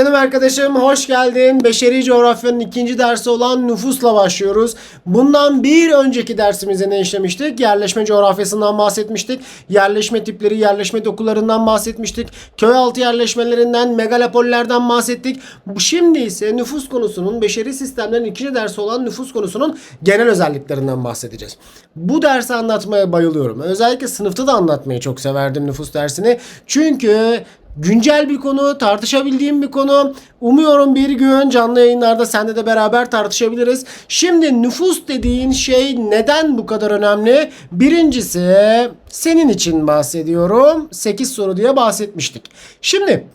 Canım arkadaşım hoş geldin. Beşeri coğrafyanın ikinci dersi olan nüfusla başlıyoruz. Bundan bir önceki dersimizde ne işlemiştik? Yerleşme coğrafyasından bahsetmiştik. Yerleşme tipleri, yerleşme dokularından bahsetmiştik. Köy altı yerleşmelerinden, megalopollerden bahsettik. Şimdi ise nüfus konusunun, beşeri sistemlerin ikinci dersi olan nüfus konusunun genel özelliklerinden bahsedeceğiz. Bu dersi anlatmaya bayılıyorum. Özellikle sınıfta da anlatmayı çok severdim nüfus dersini. Çünkü Güncel bir konu, tartışabildiğim bir konu. Umuyorum bir gün canlı yayınlarda seninle de beraber tartışabiliriz. Şimdi nüfus dediğin şey neden bu kadar önemli? Birincisi senin için bahsediyorum. 8 soru diye bahsetmiştik. Şimdi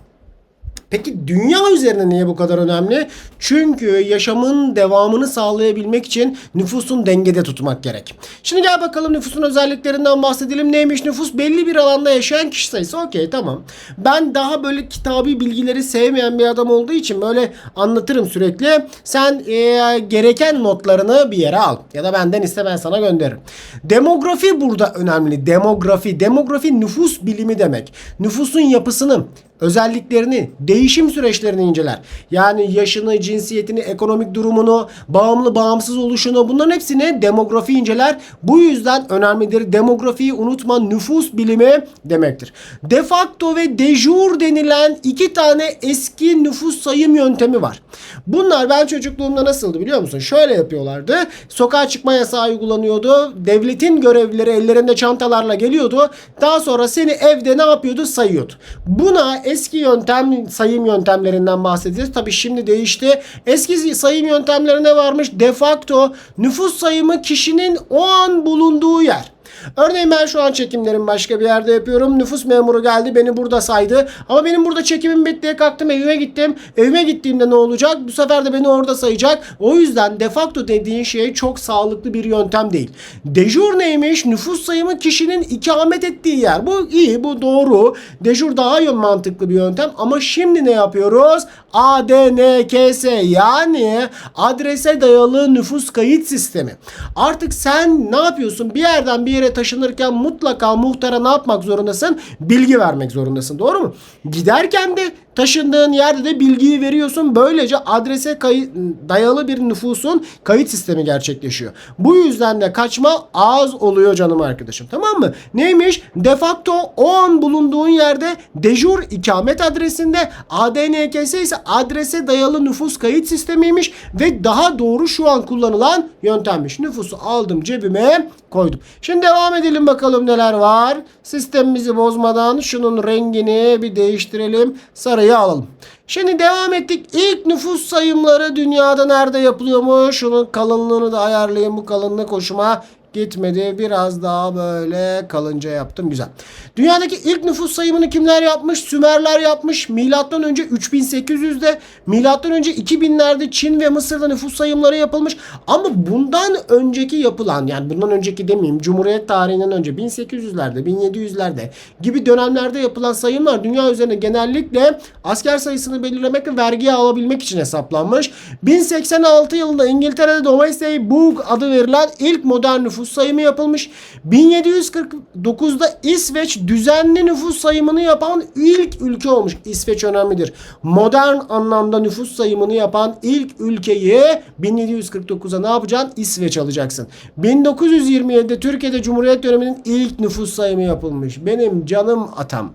Peki dünya üzerine niye bu kadar önemli? Çünkü yaşamın devamını sağlayabilmek için nüfusun dengede tutmak gerek. Şimdi gel bakalım nüfusun özelliklerinden bahsedelim. Neymiş nüfus? Belli bir alanda yaşayan kişi sayısı. Okey tamam. Ben daha böyle kitabi bilgileri sevmeyen bir adam olduğu için böyle anlatırım sürekli. Sen eee, gereken notlarını bir yere al. Ya da benden iste ben sana gönderirim. Demografi burada önemli. Demografi. Demografi nüfus bilimi demek. Nüfusun yapısını, özelliklerini, değişim süreçlerini inceler. Yani yaşını, cinsiyetini, ekonomik durumunu, bağımlı, bağımsız oluşunu bunların hepsini demografi inceler. Bu yüzden önemlidir. Demografiyi unutma nüfus bilimi demektir. De facto ve de jure denilen iki tane eski nüfus sayım yöntemi var. Bunlar ben çocukluğumda nasıldı biliyor musun? Şöyle yapıyorlardı. Sokağa çıkma yasağı uygulanıyordu. Devletin görevlileri ellerinde çantalarla geliyordu. Daha sonra seni evde ne yapıyordu? Sayıyordu. Buna eski yöntem sayım yöntemlerinden bahsedeceğiz. Tabii şimdi değişti. Eski sayım yöntemlerine varmış. De facto nüfus sayımı kişinin o an bulunduğu yer. Örneğin ben şu an çekimlerimi başka bir yerde yapıyorum. Nüfus memuru geldi beni burada saydı. Ama benim burada çekimim bitti. Kalktım evime gittim. Evime gittiğimde ne olacak? Bu sefer de beni orada sayacak. O yüzden de facto dediğin şey çok sağlıklı bir yöntem değil. Dejur neymiş? Nüfus sayımı kişinin ikamet ettiği yer. Bu iyi, bu doğru. Dejur daha yön mantıklı bir yöntem. Ama şimdi ne yapıyoruz? ADNKS yani adrese dayalı nüfus kayıt sistemi. Artık sen ne yapıyorsun? Bir yerden bir yere taşınırken mutlaka muhtara ne yapmak zorundasın? Bilgi vermek zorundasın. Doğru mu? Giderken de taşındığın yerde de bilgiyi veriyorsun. Böylece adrese kayıt, dayalı bir nüfusun kayıt sistemi gerçekleşiyor. Bu yüzden de kaçma az oluyor canım arkadaşım. Tamam mı? Neymiş? De facto o an bulunduğun yerde dejur ikamet adresinde ADNKS ise adrese dayalı nüfus kayıt sistemiymiş ve daha doğru şu an kullanılan yöntemmiş. Nüfusu aldım cebime koydum. Şimdi devam edelim bakalım neler var. Sistemimizi bozmadan şunun rengini bir değiştirelim. Sarıyı alalım. Şimdi devam ettik. İlk nüfus sayımları dünyada nerede yapılıyormuş? Şunun kalınlığını da ayarlayayım. Bu kalınlık hoşuma gitmedi. Biraz daha böyle kalınca yaptım. Güzel. Dünyadaki ilk nüfus sayımını kimler yapmış? Sümerler yapmış. Milattan önce 3800'de, milattan önce 2000'lerde Çin ve Mısır'da nüfus sayımları yapılmış. Ama bundan önceki yapılan yani bundan önceki demeyeyim Cumhuriyet tarihinden önce 1800'lerde, 1700'lerde gibi dönemlerde yapılan sayımlar dünya üzerinde genellikle asker sayısını belirlemek ve vergi alabilmek için hesaplanmış. 1086 yılında İngiltere'de Domesday Book adı verilen ilk modern nüfus sayımı yapılmış. 1749'da İsveç düzenli nüfus sayımını yapan ilk ülke olmuş. İsveç önemlidir. Modern anlamda nüfus sayımını yapan ilk ülkeyi 1749'a ne yapacaksın? İsveç alacaksın. 1927'de Türkiye'de Cumhuriyet döneminin ilk nüfus sayımı yapılmış. Benim canım atam.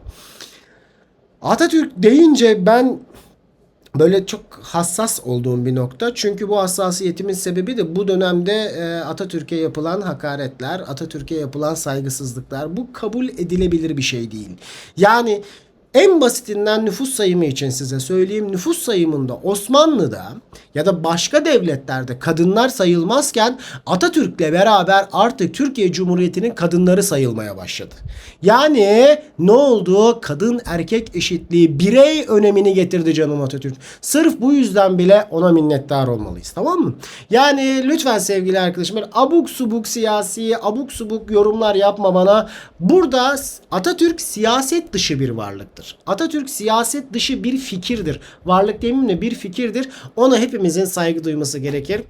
Atatürk deyince ben böyle çok hassas olduğum bir nokta. Çünkü bu hassasiyetimin sebebi de bu dönemde e, Atatürk'e yapılan hakaretler, Atatürk'e yapılan saygısızlıklar. Bu kabul edilebilir bir şey değil. Yani en basitinden nüfus sayımı için size söyleyeyim. Nüfus sayımında Osmanlı'da ya da başka devletlerde kadınlar sayılmazken Atatürk'le beraber artık Türkiye Cumhuriyeti'nin kadınları sayılmaya başladı. Yani ne oldu? Kadın erkek eşitliği birey önemini getirdi canım Atatürk. Sırf bu yüzden bile ona minnettar olmalıyız. Tamam mı? Yani lütfen sevgili arkadaşlar abuk subuk siyasi abuk subuk yorumlar yapma bana. Burada Atatürk siyaset dışı bir varlıktır. Atatürk siyaset dışı bir fikirdir. Varlık demeyeyim de bir fikirdir. Ona hepimizin saygı duyması gerekir.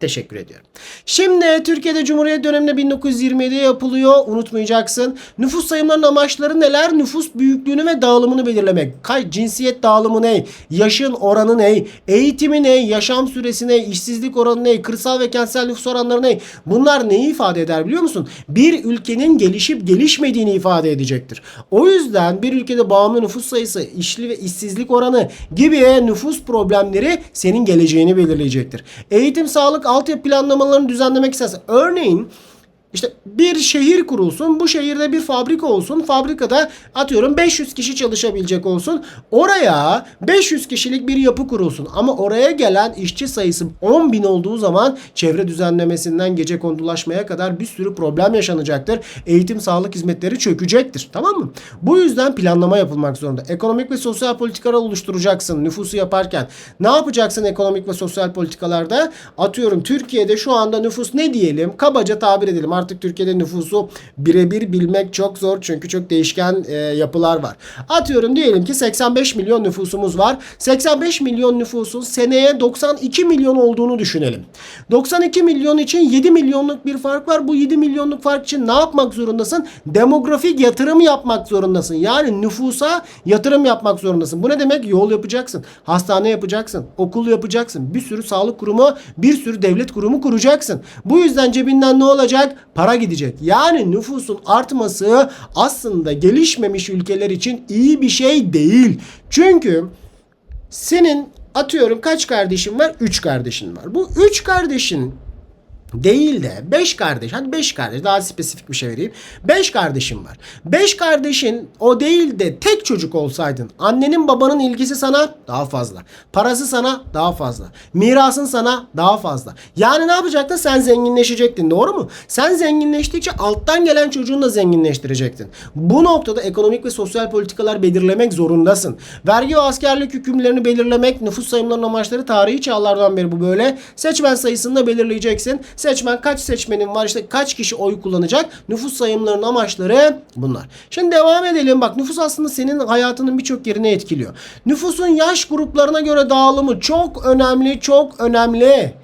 Teşekkür ediyorum. Şimdi Türkiye'de Cumhuriyet döneminde 1927'de yapılıyor. Unutmayacaksın. Nüfus sayımlarının amaçları neler? Nüfus büyüklüğünü ve dağılımını belirlemek. Kay, cinsiyet dağılımı ne? Yaşın oranı ne? Eğitimi ne? Yaşam süresi ne? İşsizlik oranı ne? Kırsal ve kentsel nüfus oranları ne? Bunlar neyi ifade eder biliyor musun? Bir ülkenin gelişip gelişmediğini ifade edecektir. O yüzden bir ülkede bağımlı nüfus sayısı, işli ve işsizlik oranı gibi nüfus problemleri senin geleceğini belirleyecektir. Eğitim, sağlık, altyapı planlamalarını düzenlemek istersen. Örneğin işte bir şehir kurulsun. Bu şehirde bir fabrika olsun. Fabrikada atıyorum 500 kişi çalışabilecek olsun. Oraya 500 kişilik bir yapı kurulsun. Ama oraya gelen işçi sayısı 10 bin olduğu zaman çevre düzenlemesinden gece kondulaşmaya kadar bir sürü problem yaşanacaktır. Eğitim, sağlık hizmetleri çökecektir. Tamam mı? Bu yüzden planlama yapılmak zorunda. Ekonomik ve sosyal politikalar oluşturacaksın nüfusu yaparken. Ne yapacaksın ekonomik ve sosyal politikalarda? Atıyorum Türkiye'de şu anda nüfus ne diyelim? Kabaca tabir edelim. Artık Türkiye'de nüfusu birebir bilmek çok zor çünkü çok değişken e, yapılar var. Atıyorum diyelim ki 85 milyon nüfusumuz var. 85 milyon nüfusun seneye 92 milyon olduğunu düşünelim. 92 milyon için 7 milyonluk bir fark var. Bu 7 milyonluk fark için ne yapmak zorundasın? Demografik yatırım yapmak zorundasın. Yani nüfusa yatırım yapmak zorundasın. Bu ne demek? Yol yapacaksın. Hastane yapacaksın. Okul yapacaksın. Bir sürü sağlık kurumu, bir sürü devlet kurumu kuracaksın. Bu yüzden cebinden ne olacak? Para gidecek. Yani nüfusun artması aslında gelişmemiş ülkeler için iyi bir şey değil. Çünkü senin atıyorum kaç kardeşin var? 3 kardeşin var. Bu 3 kardeşin değil de 5 kardeş hadi 5 kardeş daha spesifik bir şey vereyim. 5 kardeşim var. 5 kardeşin o değil de tek çocuk olsaydın annenin babanın ilgisi sana daha fazla. Parası sana daha fazla. Mirasın sana daha fazla. Yani ne yapacaktın? Sen zenginleşecektin doğru mu? Sen zenginleştikçe alttan gelen çocuğunu da zenginleştirecektin. Bu noktada ekonomik ve sosyal politikalar belirlemek zorundasın. Vergi ve askerlik hükümlerini belirlemek, nüfus sayımlarının amaçları tarihi çağlardan beri bu böyle. Seçmen sayısını da belirleyeceksin. Seçmen kaç seçmenin var işte kaç kişi oy kullanacak? Nüfus sayımlarının amaçları bunlar. Şimdi devam edelim. Bak nüfus aslında senin hayatının birçok yerini etkiliyor. Nüfusun yaş gruplarına göre dağılımı çok önemli, çok önemli.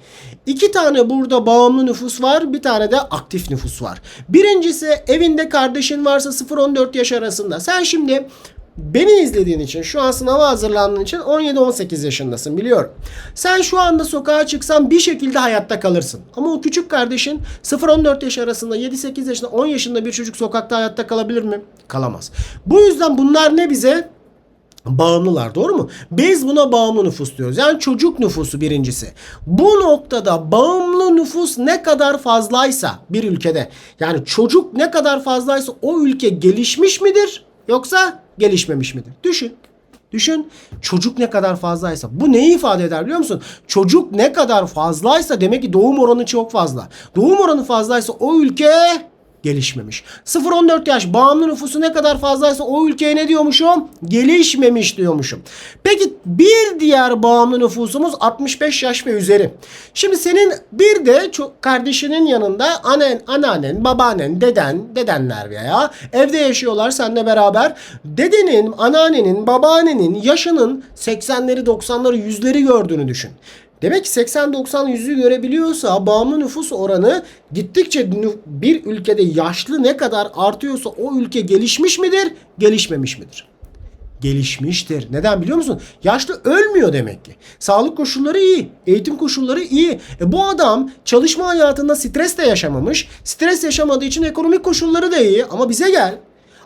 İki tane burada bağımlı nüfus var. Bir tane de aktif nüfus var. Birincisi evinde kardeşin varsa 0-14 yaş arasında. Sen şimdi Beni izlediğin için, şu an sınava hazırlandığın için 17-18 yaşındasın biliyorum. Sen şu anda sokağa çıksan bir şekilde hayatta kalırsın. Ama o küçük kardeşin 0-14 yaş arasında, 7-8 yaşında, 10 yaşında bir çocuk sokakta hayatta kalabilir mi? Kalamaz. Bu yüzden bunlar ne bize? Bağımlılar doğru mu? Biz buna bağımlı nüfus diyoruz. Yani çocuk nüfusu birincisi. Bu noktada bağımlı nüfus ne kadar fazlaysa bir ülkede yani çocuk ne kadar fazlaysa o ülke gelişmiş midir yoksa gelişmemiş midir? Düşün. Düşün çocuk ne kadar fazlaysa. Bu neyi ifade eder biliyor musun? Çocuk ne kadar fazlaysa demek ki doğum oranı çok fazla. Doğum oranı fazlaysa o ülke gelişmemiş. 0-14 yaş bağımlı nüfusu ne kadar fazlaysa o ülkeye ne diyormuşum? Gelişmemiş diyormuşum. Peki bir diğer bağımlı nüfusumuz 65 yaş ve üzeri. Şimdi senin bir de kardeşinin yanında annen, anneannen, babaannen, deden, dedenler veya evde yaşıyorlar seninle beraber. Dedenin, anneannenin, babaannenin yaşının 80'leri, 90'ları, 100'leri gördüğünü düşün. Demek ki 80-90 yüzü görebiliyorsa bağımlı nüfus oranı gittikçe bir ülkede yaşlı ne kadar artıyorsa o ülke gelişmiş midir, gelişmemiş midir? Gelişmiştir. Neden biliyor musun? Yaşlı ölmüyor demek ki. Sağlık koşulları iyi, eğitim koşulları iyi. E bu adam çalışma hayatında stres de yaşamamış. Stres yaşamadığı için ekonomik koşulları da iyi ama bize gel.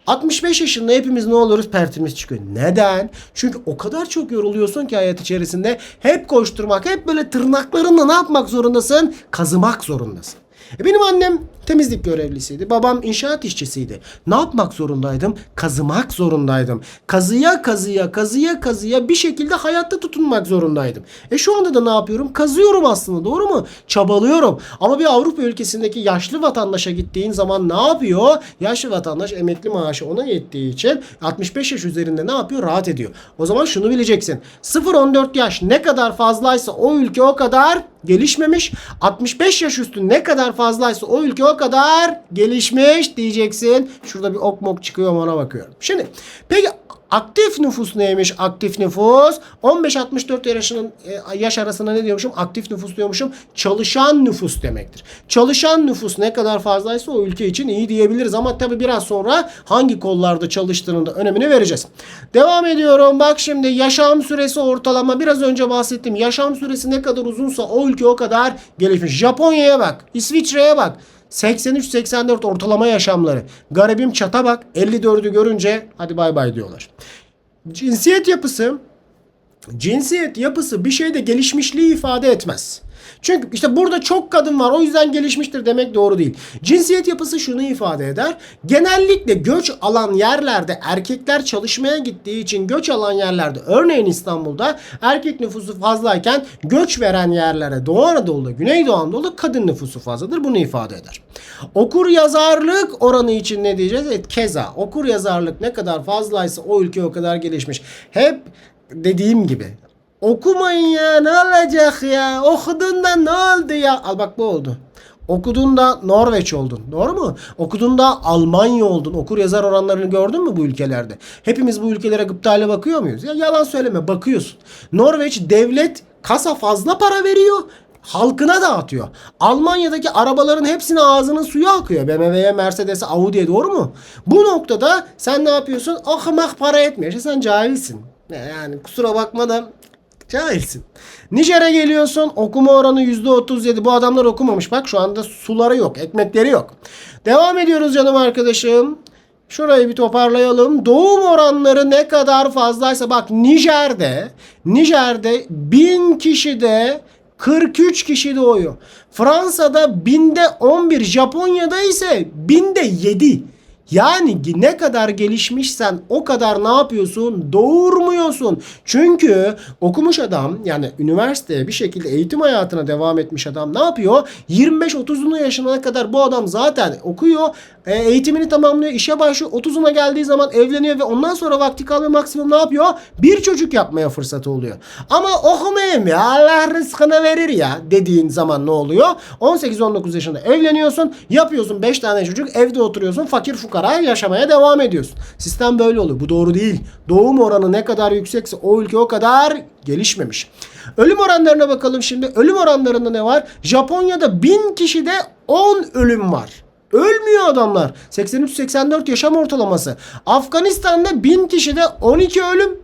65 yaşında hepimiz ne oluruz? Pertimiz çıkıyor. Neden? Çünkü o kadar çok yoruluyorsun ki hayat içerisinde. Hep koşturmak, hep böyle tırnaklarınla ne yapmak zorundasın? Kazımak zorundasın. E benim annem temizlik görevlisiydi. Babam inşaat işçisiydi. Ne yapmak zorundaydım? Kazımak zorundaydım. Kazıya kazıya kazıya kazıya bir şekilde hayatta tutunmak zorundaydım. E şu anda da ne yapıyorum? Kazıyorum aslında doğru mu? Çabalıyorum. Ama bir Avrupa ülkesindeki yaşlı vatandaşa gittiğin zaman ne yapıyor? Yaşlı vatandaş emekli maaşı ona yettiği için 65 yaş üzerinde ne yapıyor? Rahat ediyor. O zaman şunu bileceksin. 0-14 yaş ne kadar fazlaysa o ülke o kadar gelişmemiş. 65 yaş üstü ne kadar fazlaysa o ülke o kadar gelişmiş diyeceksin. Şurada bir ok mok çıkıyor ona bakıyorum. Şimdi peki Aktif nüfus neymiş? Aktif nüfus 15-64 yaşının e, yaş arasında ne diyormuşum? Aktif nüfus diyormuşum. Çalışan nüfus demektir. Çalışan nüfus ne kadar fazlaysa o ülke için iyi diyebiliriz ama tabi biraz sonra hangi kollarda çalıştığının da önemini vereceğiz. Devam ediyorum. Bak şimdi yaşam süresi ortalama biraz önce bahsettim. Yaşam süresi ne kadar uzunsa o ülke o kadar gelişmiş. Japonya'ya bak. İsviçre'ye bak. 83-84 ortalama yaşamları. Garibim çata bak 54'ü görünce hadi bay bay diyorlar. Cinsiyet yapısı cinsiyet yapısı bir şeyde gelişmişliği ifade etmez. Çünkü işte burada çok kadın var o yüzden gelişmiştir demek doğru değil. Cinsiyet yapısı şunu ifade eder. Genellikle göç alan yerlerde erkekler çalışmaya gittiği için göç alan yerlerde örneğin İstanbul'da erkek nüfusu fazlayken göç veren yerlere Doğu Anadolu'da, Güneydoğu Anadolu'da kadın nüfusu fazladır. Bunu ifade eder. Okur yazarlık oranı için ne diyeceğiz? Evet, keza okur yazarlık ne kadar fazlaysa o ülke o kadar gelişmiş. Hep dediğim gibi Okumayın ya ne olacak ya? Okudun da ne oldu ya? Al bak bu oldu. Okudun da Norveç oldun. Doğru mu? Okudun da Almanya oldun. Okur yazar oranlarını gördün mü bu ülkelerde? Hepimiz bu ülkelere gıptayla bakıyor muyuz? Ya yalan söyleme bakıyorsun. Norveç devlet kasa fazla para veriyor halkına dağıtıyor. Almanya'daki arabaların hepsine ağzının suyu akıyor. BMW'ye, Mercedes'e, Audi'ye doğru mu? Bu noktada sen ne yapıyorsun? Ahmak para etmiyor. İşte sen cahilsin. Yani kusura bakma da Cahilsin. Nijer'e geliyorsun. Okuma oranı %37. Bu adamlar okumamış. Bak şu anda suları yok. Ekmekleri yok. Devam ediyoruz canım arkadaşım. Şurayı bir toparlayalım. Doğum oranları ne kadar fazlaysa bak Nijer'de Nijer'de 1000 kişide 43 kişi doğuyor. Fransa'da binde 11, Japonya'da ise binde 7. Yani ne kadar gelişmişsen o kadar ne yapıyorsun? Doğurmuyorsun. Çünkü okumuş adam yani üniversiteye bir şekilde eğitim hayatına devam etmiş adam ne yapıyor? 25-30'unu yaşına kadar bu adam zaten okuyor. E, eğitimini tamamlıyor. işe başlıyor. 30'una geldiği zaman evleniyor ve ondan sonra vakti kalıyor maksimum ne yapıyor? Bir çocuk yapmaya fırsatı oluyor. Ama okumayayım ya Allah rızkını verir ya dediğin zaman ne oluyor? 18-19 yaşında evleniyorsun. Yapıyorsun 5 tane çocuk. Evde oturuyorsun. Fakir fukara yaşamaya devam ediyorsun. Sistem böyle oluyor. Bu doğru değil. Doğum oranı ne kadar yüksekse o ülke o kadar gelişmemiş. Ölüm oranlarına bakalım şimdi. Ölüm oranlarında ne var? Japonya'da 1000 kişide 10 ölüm var. Ölmüyor adamlar. 83-84 yaşam ortalaması. Afganistan'da 1000 kişide 12 ölüm.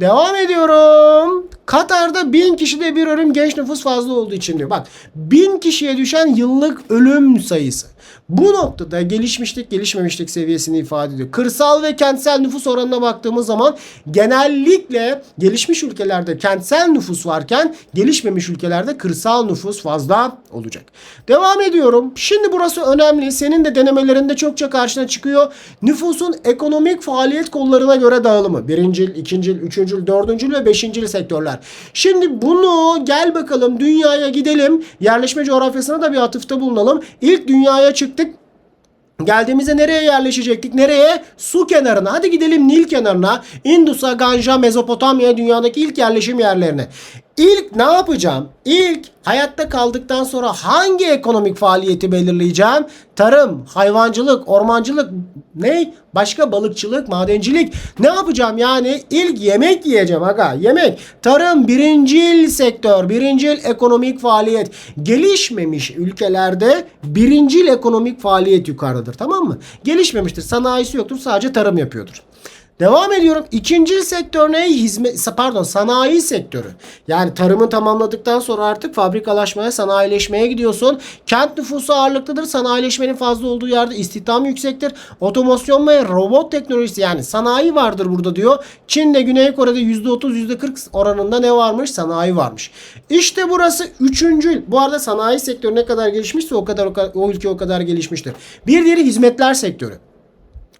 Devam ediyorum. Katar'da 1000 kişide bir ölüm genç nüfus fazla olduğu için diyor. Bak 1000 kişiye düşen yıllık ölüm sayısı. Bu noktada gelişmişlik gelişmemişlik seviyesini ifade ediyor. Kırsal ve kentsel nüfus oranına baktığımız zaman genellikle gelişmiş ülkelerde kentsel nüfus varken gelişmemiş ülkelerde kırsal nüfus fazla olacak. Devam ediyorum. Şimdi burası önemli. Senin de denemelerinde çokça karşına çıkıyor. Nüfusun ekonomik faaliyet kollarına göre dağılımı. Birincil, ikincil, üçüncül, dördüncül ve beşincil sektörler. Şimdi bunu gel bakalım dünyaya gidelim. Yerleşme coğrafyasına da bir atıfta bulunalım. İlk dünyaya çıktık. Geldiğimizde nereye yerleşecektik? Nereye? Su kenarına. Hadi gidelim Nil kenarına. Indus'a, Ganja, Mezopotamya dünyadaki ilk yerleşim yerlerine. İlk ne yapacağım? İlk hayatta kaldıktan sonra hangi ekonomik faaliyeti belirleyeceğim? Tarım, hayvancılık, ormancılık, ne? Başka balıkçılık, madencilik. Ne yapacağım yani? İlk yemek yiyeceğim aga. Yemek. Tarım birincil sektör, birincil ekonomik faaliyet. Gelişmemiş ülkelerde birincil ekonomik faaliyet yukarıdadır. Tamam mı? Gelişmemiştir. Sanayisi yoktur. Sadece tarım yapıyordur. Devam ediyorum. İkinci sektör ne? Hizmet, pardon sanayi sektörü. Yani tarımı tamamladıktan sonra artık fabrikalaşmaya, sanayileşmeye gidiyorsun. Kent nüfusu ağırlıklıdır. Sanayileşmenin fazla olduğu yerde istihdam yüksektir. Otomasyon ve robot teknolojisi yani sanayi vardır burada diyor. Çin'de Güney Kore'de %30 %40 oranında ne varmış? Sanayi varmış. İşte burası üçüncü. Bu arada sanayi sektörü ne kadar gelişmişse o kadar o, o ülke o kadar gelişmiştir. Bir diğeri hizmetler sektörü.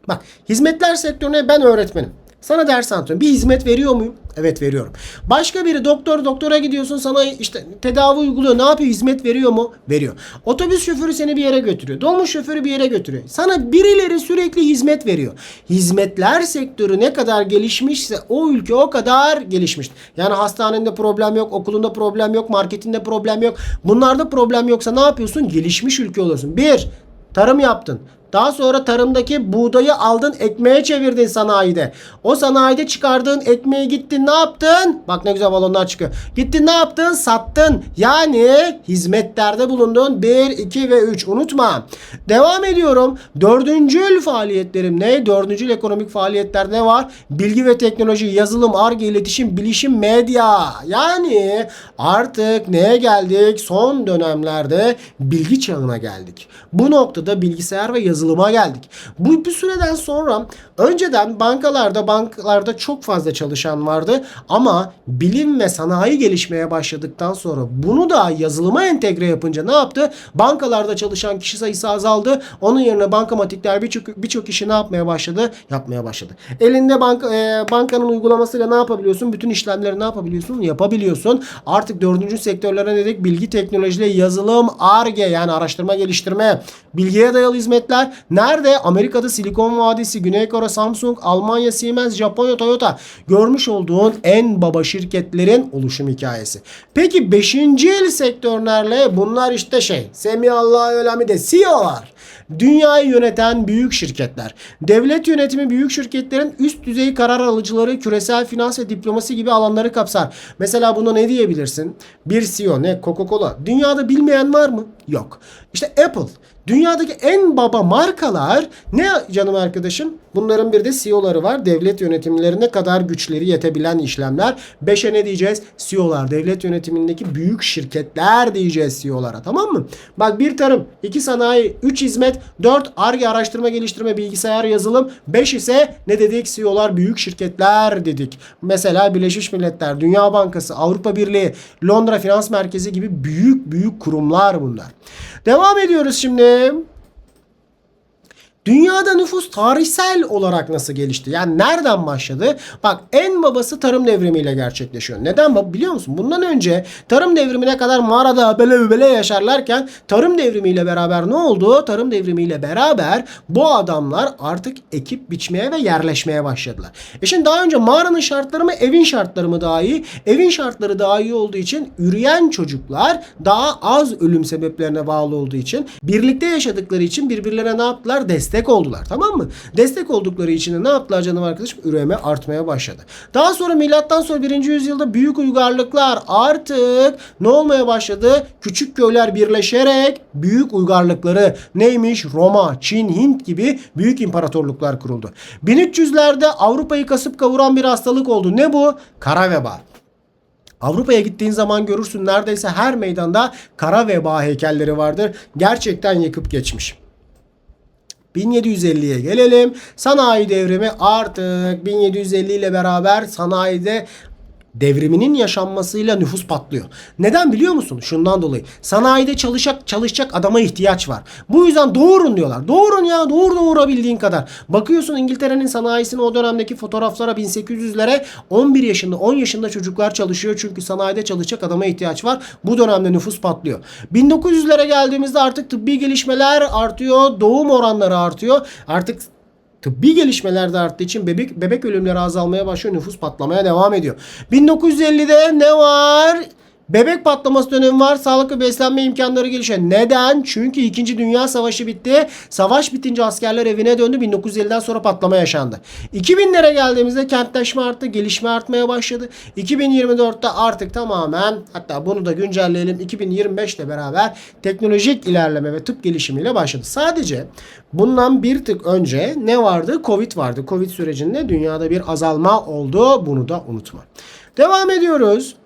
Bak hizmetler sektörüne ben öğretmenim. Sana ders anlatıyorum. Bir hizmet veriyor muyum? Evet veriyorum. Başka biri doktor doktora gidiyorsun sana işte tedavi uyguluyor. Ne yapıyor? Hizmet veriyor mu? Veriyor. Otobüs şoförü seni bir yere götürüyor. Dolmuş şoförü bir yere götürüyor. Sana birileri sürekli hizmet veriyor. Hizmetler sektörü ne kadar gelişmişse o ülke o kadar gelişmiştir. Yani hastanende problem yok, okulunda problem yok, marketinde problem yok. Bunlarda problem yoksa ne yapıyorsun? Gelişmiş ülke olursun. Bir, tarım yaptın. Daha sonra tarımdaki buğdayı aldın ekmeğe çevirdin sanayide. O sanayide çıkardığın ekmeği gittin ne yaptın? Bak ne güzel balonlar çıkıyor. Gittin ne yaptın? Sattın. Yani hizmetlerde bulundun. 1, 2 ve 3 unutma. Devam ediyorum. Dördüncül faaliyetlerim ne? Dördüncül ekonomik faaliyetler ne var? Bilgi ve teknoloji, yazılım, arge, iletişim, bilişim, medya. Yani artık neye geldik? Son dönemlerde bilgi çağına geldik. Bu noktada bilgisayar ve yazılıma geldik. Bu bir süreden sonra önceden bankalarda bankalarda çok fazla çalışan vardı ama bilim ve sanayi gelişmeye başladıktan sonra bunu da yazılıma entegre yapınca ne yaptı? Bankalarda çalışan kişi sayısı azaldı. Onun yerine bankamatikler birçok birçok işi ne yapmaya başladı? Yapmaya başladı. Elinde banka e, bankanın uygulamasıyla ne yapabiliyorsun? Bütün işlemleri ne yapabiliyorsun? Yapabiliyorsun. Artık dördüncü sektörlere dedik? Bilgi teknolojiyle yazılım, ARGE yani araştırma geliştirme, bilgiye dayalı hizmetler. Nerede? Amerika'da Silikon Vadisi, Güney Kore, Samsung, Almanya, Siemens, Japonya, Toyota. Görmüş olduğun en baba şirketlerin oluşum hikayesi. Peki 5. el sektörlerle bunlar işte şey. Semih Ölemi de CEO'lar. Dünyayı yöneten büyük şirketler. Devlet yönetimi büyük şirketlerin üst düzey karar alıcıları, küresel finans ve diplomasi gibi alanları kapsar. Mesela buna ne diyebilirsin? Bir CEO ne? Coca-Cola. Dünyada bilmeyen var mı? Yok. İşte Apple. Dünyadaki en baba markalar ne canım arkadaşım? Bunların bir de CEO'ları var. Devlet yönetimlerine kadar güçleri yetebilen işlemler. Beşe ne diyeceğiz? CEO'lar. Devlet yönetimindeki büyük şirketler diyeceğiz CEO'lara. Tamam mı? Bak bir tarım, iki sanayi, üç hizmet, dört ARGE araştırma geliştirme bilgisayar yazılım. Beş ise ne dedik? CEO'lar büyük şirketler dedik. Mesela Birleşmiş Milletler, Dünya Bankası, Avrupa Birliği, Londra Finans Merkezi gibi büyük büyük kurumlar bunlar. Devam ediyoruz şimdi. Selam. Dünyada nüfus tarihsel olarak nasıl gelişti? Yani nereden başladı? Bak en babası tarım devrimiyle gerçekleşiyor. Neden biliyor musun? Bundan önce tarım devrimine kadar mağarada böyle böyle yaşarlarken tarım devrimiyle beraber ne oldu? Tarım devrimiyle beraber bu adamlar artık ekip biçmeye ve yerleşmeye başladılar. E şimdi daha önce mağaranın şartları mı evin şartları mı daha iyi? Evin şartları daha iyi olduğu için üreyen çocuklar daha az ölüm sebeplerine bağlı olduğu için birlikte yaşadıkları için birbirlerine ne yaptılar? Destek oldular tamam mı? Destek oldukları için de ne yaptılar canım arkadaşım? Üreme artmaya başladı. Daha sonra milattan sonra 1. yüzyılda büyük uygarlıklar artık ne olmaya başladı? Küçük köyler birleşerek büyük uygarlıkları neymiş? Roma, Çin, Hint gibi büyük imparatorluklar kuruldu. 1300'lerde Avrupa'yı kasıp kavuran bir hastalık oldu. Ne bu? Kara veba. Avrupa'ya gittiğin zaman görürsün neredeyse her meydanda kara veba heykelleri vardır. Gerçekten yıkıp geçmiş. 1750'ye gelelim. Sanayi devrimi artık 1750 ile beraber sanayide devriminin yaşanmasıyla nüfus patlıyor. Neden biliyor musun? Şundan dolayı. Sanayide çalışacak çalışacak adama ihtiyaç var. Bu yüzden doğurun diyorlar. Doğurun ya doğur doğurabildiğin kadar. Bakıyorsun İngiltere'nin sanayisine o dönemdeki fotoğraflara 1800'lere 11 yaşında 10 yaşında çocuklar çalışıyor. Çünkü sanayide çalışacak adama ihtiyaç var. Bu dönemde nüfus patlıyor. 1900'lere geldiğimizde artık tıbbi gelişmeler artıyor. Doğum oranları artıyor. Artık Tıbbi gelişmeler de arttığı için bebek bebek ölümleri azalmaya başlıyor. Nüfus patlamaya devam ediyor. 1950'de ne var? Bebek patlaması dönemi var. Sağlıklı beslenme imkanları gelişiyor. Neden? Çünkü 2. Dünya Savaşı bitti. Savaş bitince askerler evine döndü. 1950'den sonra patlama yaşandı. 2000'lere geldiğimizde kentleşme arttı. Gelişme artmaya başladı. 2024'te artık tamamen hatta bunu da güncelleyelim. 2025 ile beraber teknolojik ilerleme ve tıp gelişimiyle başladı. Sadece bundan bir tık önce ne vardı? Covid vardı. Covid sürecinde dünyada bir azalma oldu. Bunu da unutma. Devam ediyoruz.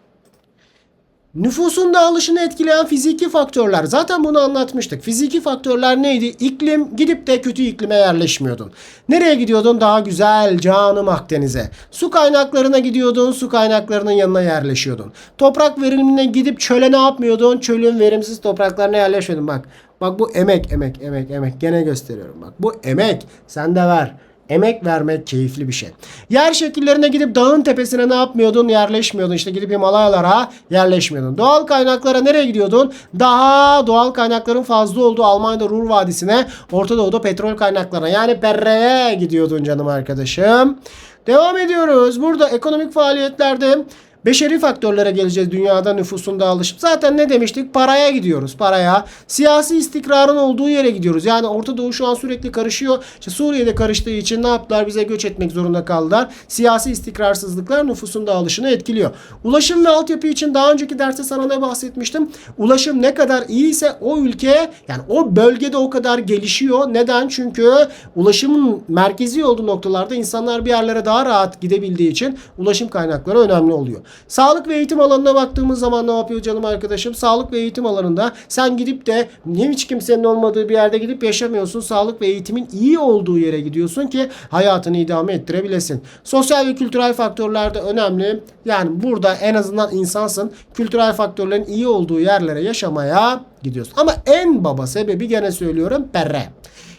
Nüfusun dağılışını etkileyen fiziki faktörler. Zaten bunu anlatmıştık. Fiziki faktörler neydi? İklim gidip de kötü iklime yerleşmiyordun. Nereye gidiyordun? Daha güzel canım Akdeniz'e. Su kaynaklarına gidiyordun. Su kaynaklarının yanına yerleşiyordun. Toprak verimine gidip çöle ne yapmıyordun? Çölün verimsiz topraklarına yerleşmiyordun. Bak. Bak bu emek emek emek emek. Gene gösteriyorum bak. Bu emek. Sen de ver. Emek vermek keyifli bir şey. Yer şekillerine gidip dağın tepesine ne yapmıyordun? Yerleşmiyordun. İşte gidip Himalayalara yerleşmiyordun. Doğal kaynaklara nereye gidiyordun? Daha doğal kaynakların fazla olduğu Almanya'da Ruhr Vadisi'ne, Orta Doğu'da petrol kaynaklarına yani Perre'ye gidiyordun canım arkadaşım. Devam ediyoruz. Burada ekonomik faaliyetlerde Beşeri faktörlere geleceğiz dünyada nüfusun dağılışım. Zaten ne demiştik? Paraya gidiyoruz. Paraya. Siyasi istikrarın olduğu yere gidiyoruz. Yani Orta Doğu şu an sürekli karışıyor. İşte Suriye'de karıştığı için ne yaptılar? Bize göç etmek zorunda kaldılar. Siyasi istikrarsızlıklar nüfusun dağılışını etkiliyor. Ulaşım ve altyapı için daha önceki derste sana ne bahsetmiştim? Ulaşım ne kadar iyiyse o ülke yani o bölgede o kadar gelişiyor. Neden? Çünkü ulaşımın merkezi olduğu noktalarda insanlar bir yerlere daha rahat gidebildiği için ulaşım kaynakları önemli oluyor. Sağlık ve eğitim alanına baktığımız zaman ne yapıyor canım arkadaşım? Sağlık ve eğitim alanında sen gidip de ne hiç kimsenin olmadığı bir yerde gidip yaşamıyorsun. Sağlık ve eğitimin iyi olduğu yere gidiyorsun ki hayatını idame ettirebilesin. Sosyal ve kültürel faktörler de önemli. Yani burada en azından insansın. Kültürel faktörlerin iyi olduğu yerlere yaşamaya gidiyorsun. Ama en baba sebebi gene söylüyorum pere.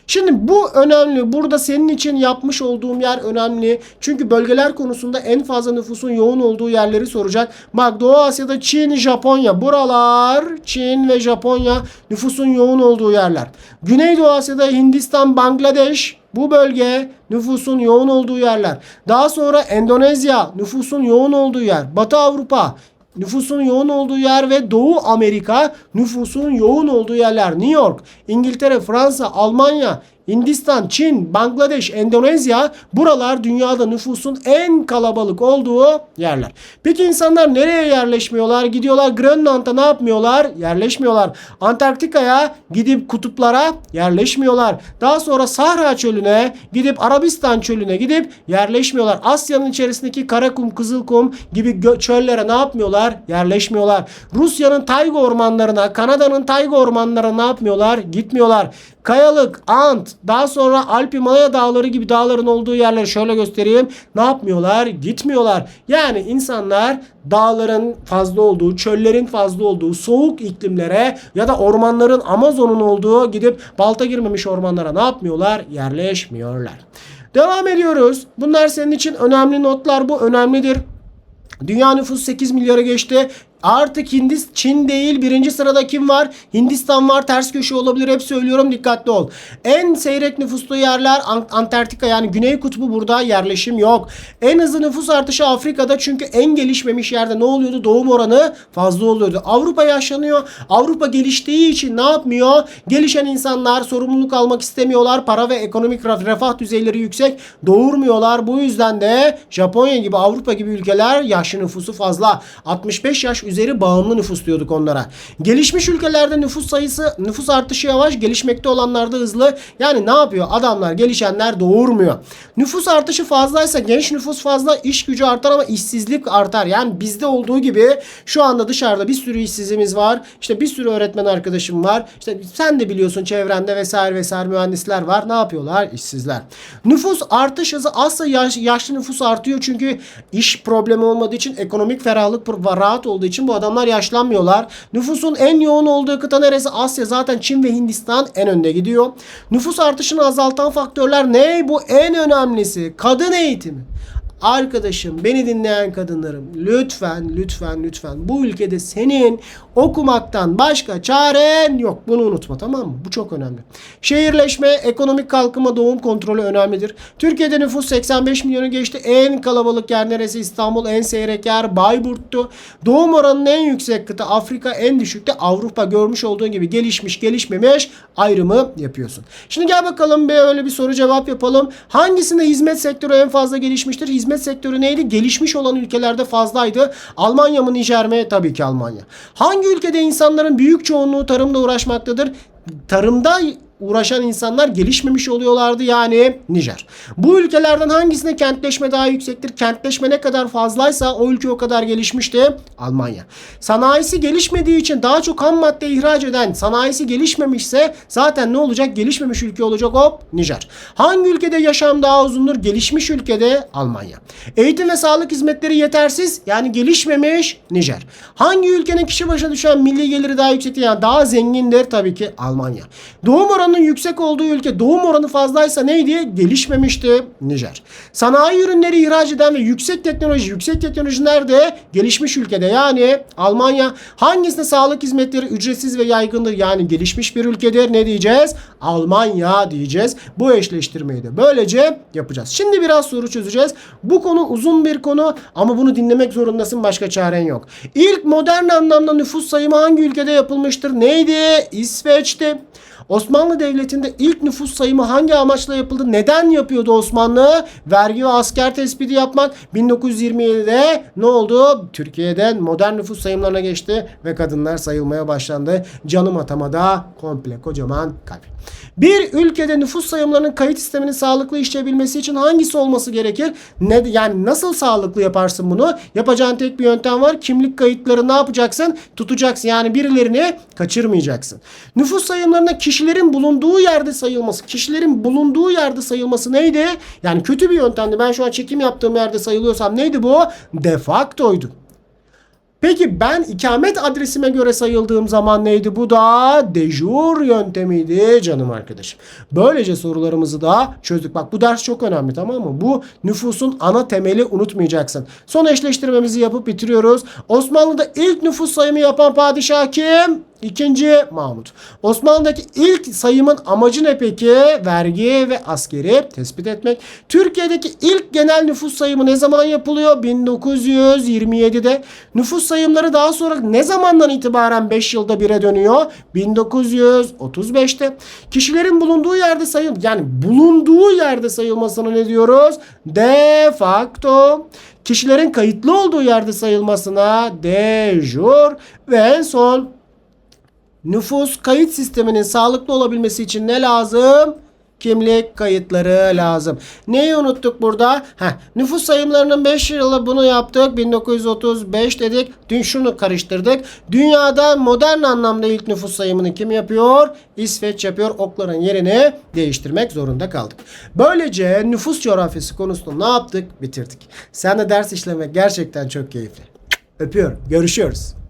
Şimdi bu önemli. Burada senin için yapmış olduğum yer önemli. Çünkü bölgeler konusunda en fazla nüfusun yoğun olduğu yerleri soracak. Bak Doğu Asya'da Çin, Japonya. Buralar Çin ve Japonya nüfusun yoğun olduğu yerler. Güneydoğu Asya'da Hindistan, Bangladeş. Bu bölge nüfusun yoğun olduğu yerler. Daha sonra Endonezya nüfusun yoğun olduğu yer. Batı Avrupa nüfusun yoğun olduğu yer ve Doğu Amerika nüfusun yoğun olduğu yerler. New York, İngiltere, Fransa, Almanya, Hindistan, Çin, Bangladeş, Endonezya buralar dünyada nüfusun en kalabalık olduğu yerler. Peki insanlar nereye yerleşmiyorlar? Gidiyorlar Grönland'a ne yapmıyorlar? Yerleşmiyorlar. Antarktika'ya gidip kutuplara yerleşmiyorlar. Daha sonra Sahra çölüne gidip Arabistan çölüne gidip yerleşmiyorlar. Asya'nın içerisindeki Karakum, Kızılkum gibi çöllere ne yapmıyorlar? Yerleşmiyorlar. Rusya'nın tayga ormanlarına, Kanada'nın tayga ormanlarına ne yapmıyorlar? Gitmiyorlar. Kayalık, Ant, daha sonra Alp Himalaya dağları gibi dağların olduğu yerleri şöyle göstereyim. Ne yapmıyorlar? Gitmiyorlar. Yani insanlar dağların fazla olduğu, çöllerin fazla olduğu, soğuk iklimlere ya da ormanların Amazon'un olduğu gidip balta girmemiş ormanlara ne yapmıyorlar? Yerleşmiyorlar. Devam ediyoruz. Bunlar senin için önemli notlar. Bu önemlidir. Dünya nüfusu 8 milyara geçti. Artık Hindistan, Çin değil birinci sırada kim var? Hindistan var ters köşe olabilir hep söylüyorum dikkatli ol. En seyrek nüfuslu yerler Ant- Antarktika yani Güney Kutbu burada yerleşim yok. En hızlı nüfus artışı Afrika'da çünkü en gelişmemiş yerde ne oluyordu? Doğum oranı fazla oluyordu. Avrupa yaşlanıyor. Avrupa geliştiği için ne yapmıyor? Gelişen insanlar sorumluluk almak istemiyorlar. Para ve ekonomik refah düzeyleri yüksek doğurmuyorlar. Bu yüzden de Japonya gibi Avrupa gibi ülkeler yaşlı nüfusu fazla. 65 yaş üzeri bağımlı nüfus diyorduk onlara. Gelişmiş ülkelerde nüfus sayısı nüfus artışı yavaş, gelişmekte olanlarda hızlı. Yani ne yapıyor? Adamlar gelişenler doğurmuyor. Nüfus artışı fazlaysa genç nüfus fazla, iş gücü artar ama işsizlik artar. Yani bizde olduğu gibi şu anda dışarıda bir sürü işsizimiz var. İşte bir sürü öğretmen arkadaşım var. İşte sen de biliyorsun çevrende vesaire vesaire mühendisler var. Ne yapıyorlar? İşsizler. Nüfus artış hızı asla yaş, yaşlı nüfus artıyor çünkü iş problemi olmadığı için ekonomik ferahlık rahat olduğu için bu adamlar yaşlanmıyorlar. Nüfusun en yoğun olduğu kıta neresi? Asya zaten Çin ve Hindistan en önde gidiyor. Nüfus artışını azaltan faktörler ne? Bu en önemlisi kadın eğitimi. Arkadaşım beni dinleyen kadınlarım lütfen lütfen lütfen bu ülkede senin okumaktan başka çaren yok. Bunu unutma tamam mı? Bu çok önemli. Şehirleşme, ekonomik kalkınma, doğum kontrolü önemlidir. Türkiye'de nüfus 85 milyonu geçti. En kalabalık yer neresi? İstanbul en seyrek yer Bayburt'tu. Doğum oranının en yüksek kıta Afrika en düşükte Avrupa görmüş olduğun gibi gelişmiş gelişmemiş ayrımı yapıyorsun. Şimdi gel bakalım bir öyle bir soru cevap yapalım. Hangisinde hizmet sektörü en fazla gelişmiştir? Hizmet sektörü neydi? Gelişmiş olan ülkelerde fazlaydı. Almanya mı Nijer mi? Tabii ki Almanya. Hangi ülkede insanların büyük çoğunluğu tarımla uğraşmaktadır? Tarımda uğraşan insanlar gelişmemiş oluyorlardı yani Nijer. Bu ülkelerden hangisinde kentleşme daha yüksektir? Kentleşme ne kadar fazlaysa o ülke o kadar gelişmişti. Almanya. Sanayisi gelişmediği için daha çok ham madde ihraç eden sanayisi gelişmemişse zaten ne olacak? Gelişmemiş ülke olacak hop Nijer. Hangi ülkede yaşam daha uzundur? Gelişmiş ülkede Almanya. Eğitim ve sağlık hizmetleri yetersiz yani gelişmemiş Nijer. Hangi ülkenin kişi başına düşen milli geliri daha yüksektir? Yani daha zengindir tabii ki Almanya. Doğum oranı oranının yüksek olduğu ülke doğum oranı fazlaysa neydi? Gelişmemişti Nijer. Sanayi ürünleri ihraç eden ve yüksek teknoloji, yüksek teknoloji nerede? Gelişmiş ülkede yani Almanya. Hangisinde sağlık hizmetleri ücretsiz ve yaygındır? Yani gelişmiş bir ülkedir. Ne diyeceğiz? Almanya diyeceğiz. Bu eşleştirmeyi de böylece yapacağız. Şimdi biraz soru çözeceğiz. Bu konu uzun bir konu ama bunu dinlemek zorundasın. Başka çaren yok. İlk modern anlamda nüfus sayımı hangi ülkede yapılmıştır? Neydi? İsveç'ti. Osmanlı Devleti'nde ilk nüfus sayımı hangi amaçla yapıldı? Neden yapıyordu Osmanlı? Vergi ve asker tespiti yapmak. 1927'de ne oldu? Türkiye'den modern nüfus sayımlarına geçti ve kadınlar sayılmaya başlandı. Canım atamada komple kocaman kalp. Bir ülkede nüfus sayımlarının kayıt sisteminin sağlıklı işleyebilmesi için hangisi olması gerekir? Ne, yani nasıl sağlıklı yaparsın bunu? Yapacağın tek bir yöntem var. Kimlik kayıtları ne yapacaksın? Tutacaksın. Yani birilerini kaçırmayacaksın. Nüfus sayımlarında kişilerin bulunduğu yerde sayılması. Kişilerin bulunduğu yerde sayılması neydi? Yani kötü bir yöntemdi. Ben şu an çekim yaptığım yerde sayılıyorsam neydi bu? De facto'ydu. Peki ben ikamet adresime göre sayıldığım zaman neydi? Bu da dejur yöntemiydi canım arkadaşım. Böylece sorularımızı da çözdük. Bak bu ders çok önemli tamam mı? Bu nüfusun ana temeli unutmayacaksın. Son eşleştirmemizi yapıp bitiriyoruz. Osmanlı'da ilk nüfus sayımı yapan padişah kim? İkinci Mahmut. Osmanlı'daki ilk sayımın amacı ne peki? Vergi ve askeri tespit etmek. Türkiye'deki ilk genel nüfus sayımı ne zaman yapılıyor? 1927'de. Nüfus sayımları daha sonra ne zamandan itibaren 5 yılda bire dönüyor? 1935'te. Kişilerin bulunduğu yerde sayım yani bulunduğu yerde sayılmasına ne diyoruz? De facto. Kişilerin kayıtlı olduğu yerde sayılmasına de jure ve en son Nüfus kayıt sisteminin sağlıklı olabilmesi için ne lazım? Kimlik kayıtları lazım. Neyi unuttuk burada? Heh, nüfus sayımlarının 5 yılı bunu yaptık. 1935 dedik. Dün şunu karıştırdık. Dünyada modern anlamda ilk nüfus sayımını kim yapıyor? İsveç yapıyor. Okların yerini değiştirmek zorunda kaldık. Böylece nüfus coğrafyası konusunu ne yaptık? Bitirdik. Sen de ders işlemek gerçekten çok keyifli. Öpüyorum. Görüşüyoruz.